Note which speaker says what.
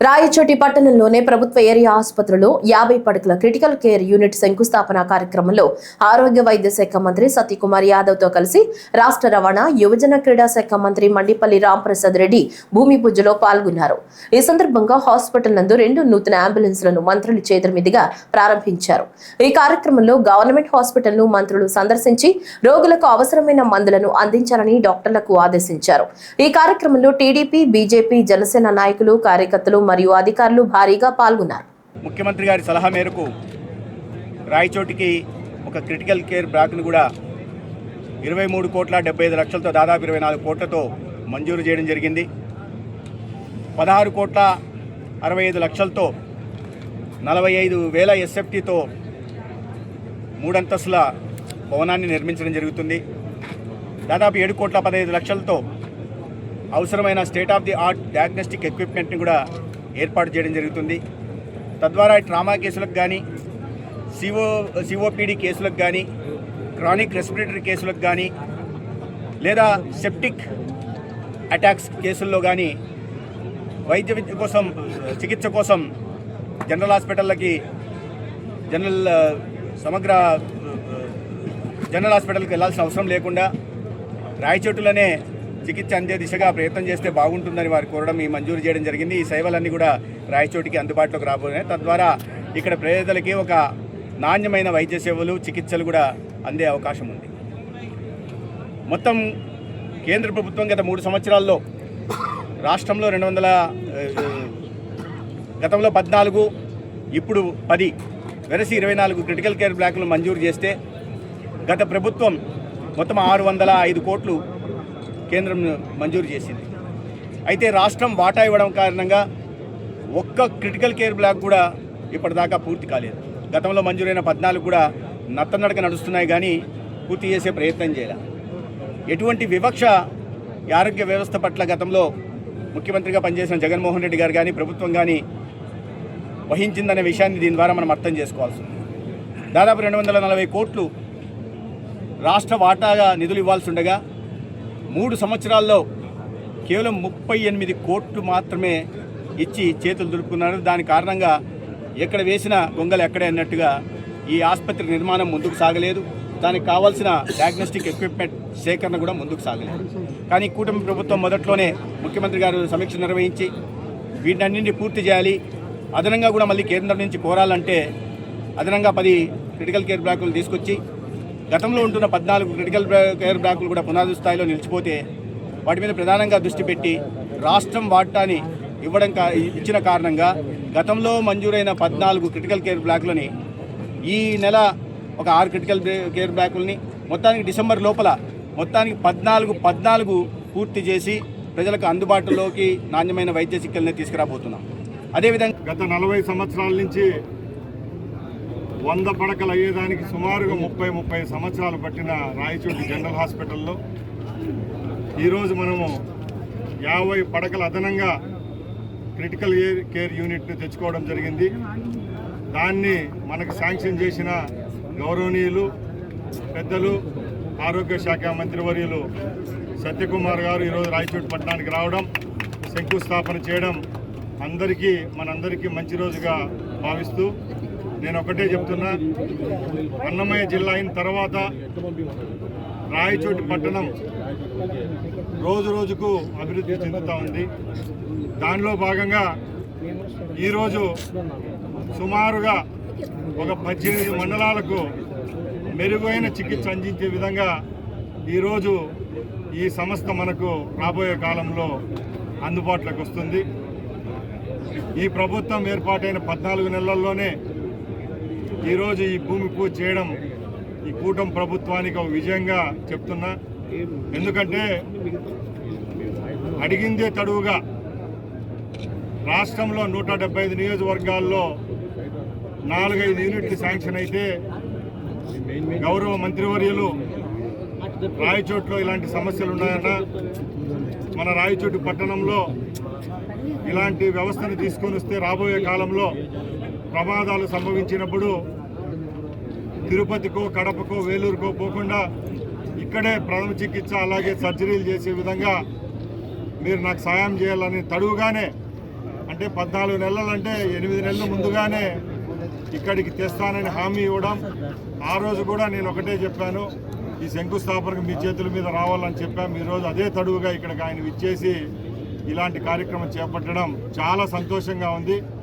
Speaker 1: రాయచోటి పట్టణంలోనే ప్రభుత్వ ఏరియా ఆసుపత్రిలో యాభై పడకల క్రిటికల్ కేర్ యూనిట్ శంకుస్థాపన కార్యక్రమంలో ఆరోగ్య వైద్య శాఖ మంత్రి సత్యకుమార్ యాదవ్తో కలిసి రాష్ట్ర రవాణా యువజన క్రీడా శాఖ మంత్రి మండిపల్లి రాంప్రసాద్ రెడ్డి భూమి పూజలో పాల్గొన్నారు. ఈ సందర్భంగా హాస్పిటల్ నందు రెండు నూతన అంబులెన్స్లను మంత్రులు చేతుల మీదుగా ప్రారంభించారు. ఈ కార్యక్రమంలో గవర్నమెంట్ హాస్పిటల్ను మంత్రులు సందర్శించి రోగులకు అవసరమైన మందులను అందించాలని డాక్టర్లకు ఆదేశించారు. ఈ కార్యక్రమంలో టీడీపీ బీజేపీ జనసేన నాయకులు కార్యకర్తలు మరియు అధికారులు భారీగా పాల్గొన్నారు.
Speaker 2: ముఖ్యమంత్రి గారి సలహా మేరకు రాయచోటికి ఒక క్రిటికల్ కేర్ బ్లాక్ను కూడా ఇరవై మూడు కోట్ల డెబ్బై ఐదు లక్షలతో దాదాపు ఇరవై నాలుగు కోట్లతో మంజూరు చేయడం జరిగింది. పదహారు కోట్ల అరవై ఐదు లక్షలతో నలభై ఐదు వేల ఎస్ఎఫ్టీతో మూడంతస్తుల భవనాన్ని నిర్మించడం జరుగుతుంది. దాదాపు ఏడు కోట్ల పదహైదు లక్షలతో అవసరమైన state of the art diagnostic ఎక్విప్మెంట్ని కూడా ఏర్పాటు చేయడం జరుగుతుంది. తద్వారా ట్రామా కేసులకు కానీ సిఓ సిఓపిడి కేసులకు కానీ క్రానిక్ రెస్పిరేటరీ కేసులకు కానీ లేదా సెప్టిక్ అటాక్స్ కేసుల్లో కానీ వైద్య విద్య కోసం చికిత్స కోసం జనరల్ హాస్పిటళ్ళకి జనరల్ సమగ్ర జనరల్ హాస్పిటల్కి వెళ్ళాల్సిన అవసరం లేకుండా రాయచోటులోనే చికిత్స అందే దిశగా ప్రయత్నం చేస్తే బాగుంటుందని వారు కోరడం ఈ మంజూరు చేయడం జరిగింది. ఈ సేవలన్నీ కూడా రాయచోటికి అందుబాటులోకి రాబోతున్నాయి. తద్వారా ఇక్కడ ప్రజలకి ఒక నాణ్యమైన వైద్య సేవలు చికిత్సలు కూడా అందే అవకాశం ఉంది. మొత్తం కేంద్ర ప్రభుత్వం గత మూడు సంవత్సరాల్లో రాష్ట్రంలో రెండు వందల గతంలో పద్నాలుగు ఇప్పుడు పది వెరసి ఇరవై నాలుగు క్రిటికల్ కేర్ బ్లాక్లు మంజూరు చేస్తే గత ప్రభుత్వం మొత్తం ఆరు వందల ఐదు కోట్లు కేంద్రం మంజూరు చేసింది. అయితే రాష్ట్రం వాటా ఇవ్వడం కారణంగా ఒక్క క్రిటికల్ కేర్ బ్లాక్ కూడా ఇప్పటిదాకా పూర్తి కాలేదు. గతంలో మంజూరైన పద్నాలుగు కూడా నత్తనడక నడుస్తున్నాయి కానీ పూర్తి చేసే ప్రయత్నం చేయాలి. ఎటువంటి వివక్ష ఆరోగ్య వ్యవస్థ పట్ల గతంలో ముఖ్యమంత్రిగా పనిచేసిన జగన్మోహన్ రెడ్డి గారు కానీ ప్రభుత్వం కానీ వహించిందనే విషయాన్ని దీని ద్వారా మనం అర్థం చేసుకోవాల్సి ఉంది. దాదాపు రెండు వందల నలభై కోట్లు రాష్ట్ర వాటాగా నిధులు ఇవ్వాల్సి ఉండగా మూడు సంవత్సరాల్లో కేవలం ముప్పై ఎనిమిది కోట్లు మాత్రమే ఇచ్చి చేతులు దులుపుకున్నారు. దాని కారణంగా ఎక్కడ వేసిన గొంగలు ఎక్కడే అన్నట్టుగా ఈ ఆసుపత్రి నిర్మాణం ముందుకు సాగలేదు. దానికి కావాల్సిన డయాగ్నోస్టిక్ ఎక్విప్మెంట్ సేకరణ కూడా ముందుకు సాగలేదు. కానీ కూటమి ప్రభుత్వం మొదట్లోనే ముఖ్యమంత్రి గారు సమీక్ష నిర్వహించి వీటన్నింటినీ పూర్తి చేయాలి. అదనంగా కూడా మళ్ళీ కేంద్రం నుంచి కోరాలంటే అదనంగా పది క్రిటికల్ కేర్ బ్లాకులు తీసుకొచ్చి గతంలో ఉంటున్న పద్నాలుగు క్రిటికల్ కేర్ బ్లాకులు కూడా పునాది స్థాయిలో నిలిచిపోతే వాటి మీద ప్రధానంగా దృష్టి పెట్టి రాష్ట్రం వాటాని ఇవ్వడం కా ఇచ్చిన కారణంగా గతంలో మంజూరైన పద్నాలుగు క్రిటికల్ కేర్ బ్లాకులని ఈ నెల ఒక ఆరు క్రిటికల్ కేర్ బ్లాకుల్ని మొత్తానికి డిసెంబర్ లోపల మొత్తానికి పద్నాలుగు పద్నాలుగు పూర్తి చేసి ప్రజలకు అందుబాటులోకి నాణ్యమైన వైద్య చికిత్సల్ని తీసుకురాబోతున్నాం. అదేవిధంగా
Speaker 3: గత నలభై సంవత్సరాల నుంచి వంద పడకలు అయ్యేదానికి సుమారుగా ముప్పై ముప్పై సంవత్సరాలు పట్టిన రాయచోటి జనరల్ హాస్పిటల్లో ఈరోజు మనము యాభై పడకలు అదనంగా క్రిటికల్ కేర్ యూనిట్ని తెచ్చుకోవడం జరిగింది. దాన్ని మనకు శాంక్షన్ చేసిన గౌరవనీయులు పెద్దలు ఆరోగ్య శాఖ మంత్రివర్యులు సత్యకుమార్ గారు ఈరోజు రాయచోటి పట్టణానికి రావడం శంకుస్థాపన చేయడం అందరికీ మనందరికీ మంచి రోజుగా భావిస్తూ నేను ఒకటే చెప్తున్నా. అన్నమయ్య జిల్లా అయిన తర్వాత రాయచోటి పట్టణం రోజు రోజుకు అభివృద్ధి చెందుతూ ఉంది. దానిలో భాగంగా ఈరోజు సుమారుగా ఒక పద్దెనిమిది మండలాలకు మెరుగైన చికిత్స అందించే విధంగా ఈరోజు ఈ సంస్థ మనకు రాబోయే కాలంలో అందుబాటులోకి వస్తుంది. ఈ ప్రభుత్వం ఏర్పాటైన పద్నాలుగు నెలల్లోనే ఈరోజు ఈ భూమి పూజ చేయడం ఈ కూటమి ప్రభుత్వానికి ఒక విజయంగా చెప్తున్నా. ఎందుకంటే అడిగిందే తడువుగా రాష్ట్రంలో నూట డెబ్బై ఐదు నియోజకవర్గాల్లో నాలుగైదు యూనిట్లు శాంక్షన్ అయితే గౌరవ మంత్రివర్యులు రాయచోట్లో ఇలాంటి సమస్యలు ఉన్నాయన్న మన రాయచోటి పట్టణంలో ఇలాంటి వ్యవస్థను తీసుకొని వస్తే రాబోయే కాలంలో ప్రమాదాలు సంభవించినప్పుడు తిరుపతికో కడపకో వేలూరుకో పోకుండా ఇక్కడే ప్రథమ చికిత్స అలాగే సర్జరీలు చేసే విధంగా మీరు నాకు సాయం చేయాలని తడువుగానే అంటే పద్నాలుగు నెలలంటే ఎనిమిది నెలల ముందుగానే ఇక్కడికి తెస్తానని హామీ ఇవ్వడం. ఆ రోజు కూడా నేను ఒకటే చెప్పాను ఈ శంకుస్థాపనకు మీ చేతుల మీద రావాలని చెప్పాము ఈరోజు అదే తడువుగా ఇక్కడికి ఆయన ఇచ్చేసి ఇలాంటి కార్యక్రమం చేపట్టడం చాలా సంతోషంగా ఉంది.